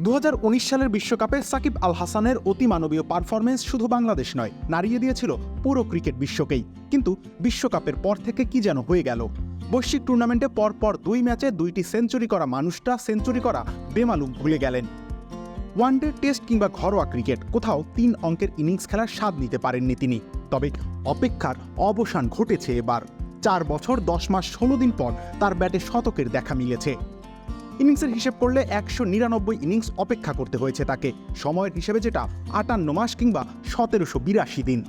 দু হাজার উনিশ সালের বিশ্বকাপে সাকিব আল হাসানের অতিমানবীয় পারফরমেন্স শুধু বাংলাদেশ নয়, নাড়িয়ে দিয়েছিল পুরো ক্রিকেট বিশ্বকেই। কিন্তু বিশ্বকাপের পর থেকে কি যেন হয়ে গেল? বৈশ্বিক টুর্নামেন্টে পরপর দুই ম্যাচে দুইটি সেঞ্চুরি করা মানুষটা সেঞ্চুরি করা বেমালুম ভুলে গেলেন। ওয়ানডে টেস্ট কিংবা ঘরোয়া ক্রিকেট, কোথাও তিন অঙ্কের ইনিংস খেলার স্বাদ নিতে পারেননি তিনি। তবে অপেক্ষার অবসান ঘটেছে এবার। চার বছর, দশ মাস, ষোলো দিন পর তার ব্যাটে শতকের দেখা মিলেছে। ইনিংসের হিসেব করলে একশো নিরানব্বই ইনিংস অপেক্ষা করতে হয়েছে তাকে। সময়ের হিসেবে যেটা আটান্ন মাস কিংবা সতেরোশো বিরাশি দিন।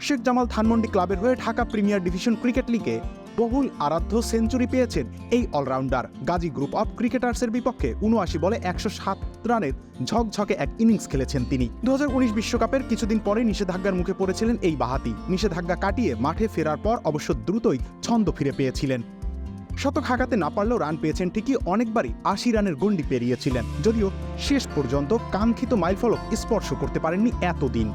শেখ জামাল ধানমন্ডি ক্লাবের হয়ে ঢাকা প্রিমিয়ার ডিভিশন ক্রিকেট লিগে বহুল আরাধ্য সেঞ্চুরি পেয়েছেন এই অলরাউন্ডার। গাজী গ্রুপ অফ ক্রিকেটার্সের বিপক্ষে উনআশি বলে একশো সাত রানের ঝকঝকে এক ইনিংস খেলেছেন তিনি। দু বিশ্বকাপের কিছুদিন পরে নিষেধাজ্ঞার মুখে পড়েছিলেন এই বাহাতি। নিষেধাজ্ঞা কাটিয়ে মাঠে ফেরার পর অবশ্য দ্রুতই ছন্দ ফিরে পেয়েছিলেন। শতক হাঁকাতে না পারলেও রান পেয়েছেন ঠিকই অনেকবারই আশি রানের গণ্ডি পেরিয়েছিলেন। যদিও শেষ পর্যন্ত কাঙ্ক্ষিত মাইলফলক স্পর্শ করতে পারেননি এতদিন।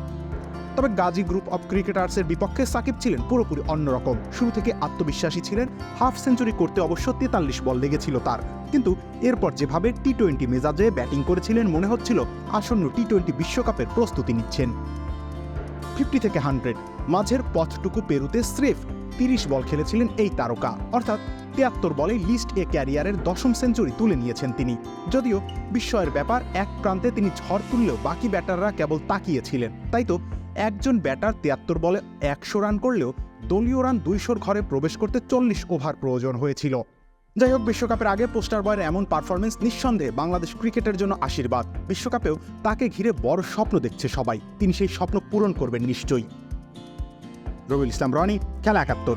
তবে গাজী গ্রুপ অব ক্রিকেটার্সের বিপক্ষে সাকিব ছিলেন পুরোপুরি অন্যরকম। শুরু থেকে আত্মবিশ্বাসী ছিলেন, হাফ সেঞ্চুরি করতে অবশ্য তেতাল্লিশ বল লেগেছিল তার। কিন্তু এরপর যেভাবে টি টোয়েন্টি মেজাজে ব্যাটিং করেছিলেন মনে হচ্ছিল আসন্ন টি টোয়েন্টি বিশ্বকাপের প্রস্তুতি নিচ্ছেন। ফিফটি থেকে হান্ড্রেড, মাঝের পথটুকু পেরুতে স্রেফ তিরিশ বল খেলেছিলেন এই তারকা। অর্থাৎ তিয়াত্তর বলে লিস্ট এ ক্যারিয়ারের দশম সেঞ্চুরি তুলে নিয়েছেন তিনি। যদিও বিস্ময়ের ব্যাপার, এক প্রান্তে তিনি ঝড় তুললেও বাকি ব্যাটাররা কেবল তাকিয়েছিলেন। তাই তো, একজন ব্যাটার তিয়াত্তর বলে একশো রান করলেও দলীয় রান দুইশোর ঘরে প্রবেশ করতে চল্লিশ ওভার প্রয়োজন হয়েছিল। যাই হোক, বিশ্বকাপের আগে পোস্টার বয়ের এমন পারফরমেন্স নিঃসন্দেহে বাংলাদেশ ক্রিকেটের জন্য আশীর্বাদ। বিশ্বকাপেও তাকে ঘিরে বড় স্বপ্ন দেখছে সবাই। তিনি সেই স্বপ্ন পূরণ করবেন নিশ্চয়ই। রবিউল ইসলাম, রনি, খেলা একাত্তর।